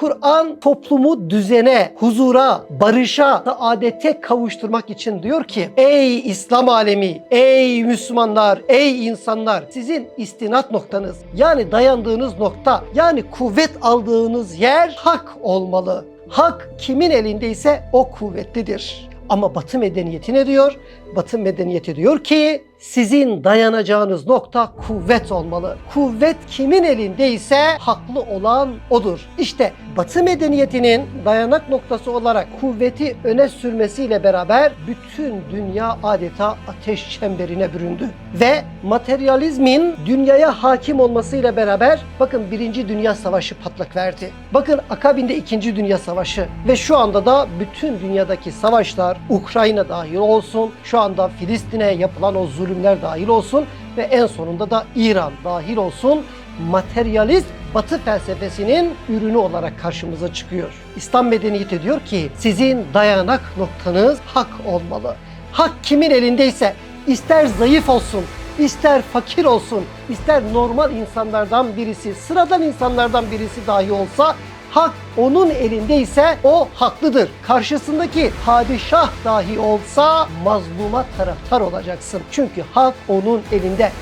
Kur'an toplumu düzene, huzura, barışa, saadete kavuşturmak için diyor ki Ey İslam alemi, ey Müslümanlar, ey insanlar sizin istinat noktanız yani dayandığınız nokta yani kuvvet aldığınız yer hak olmalı. Hak kimin elindeyse o kuvvetlidir. Ama Batı medeniyeti ne diyor? Batı medeniyeti diyor ki sizin dayanacağınız nokta kuvvet olmalı. Kuvvet kimin elindeyse haklı olan odur. İşte Batı medeniyetinin dayanak noktası olarak kuvveti öne sürmesiyle beraber bütün dünya adeta ateş çemberine büründü. Ve materyalizmin dünyaya hakim olmasıyla beraber bakın Birinci Dünya Savaşı patlak verdi. Bakın akabinde İkinci Dünya Savaşı ve şu anda da bütün dünyadaki savaşlar Ukrayna dahil olsun, şu anda Filistin'e yapılan o zulümler dahil olsun ve en sonunda da İran dahil olsun materyalist Batı felsefesinin ürünü olarak karşımıza çıkıyor. İslam medeniyeti diyor ki sizin dayanak noktanız hak olmalı. Hak kimin elindeyse ister zayıf olsun, ister fakir olsun, ister normal insanlardan birisi, sıradan insanlardan birisi dahi olsa Hak onun elindeyse o haklıdır. Karşısındaki padişah dahi olsa mazluma taraftar olacaksın. Çünkü hak onun elinde.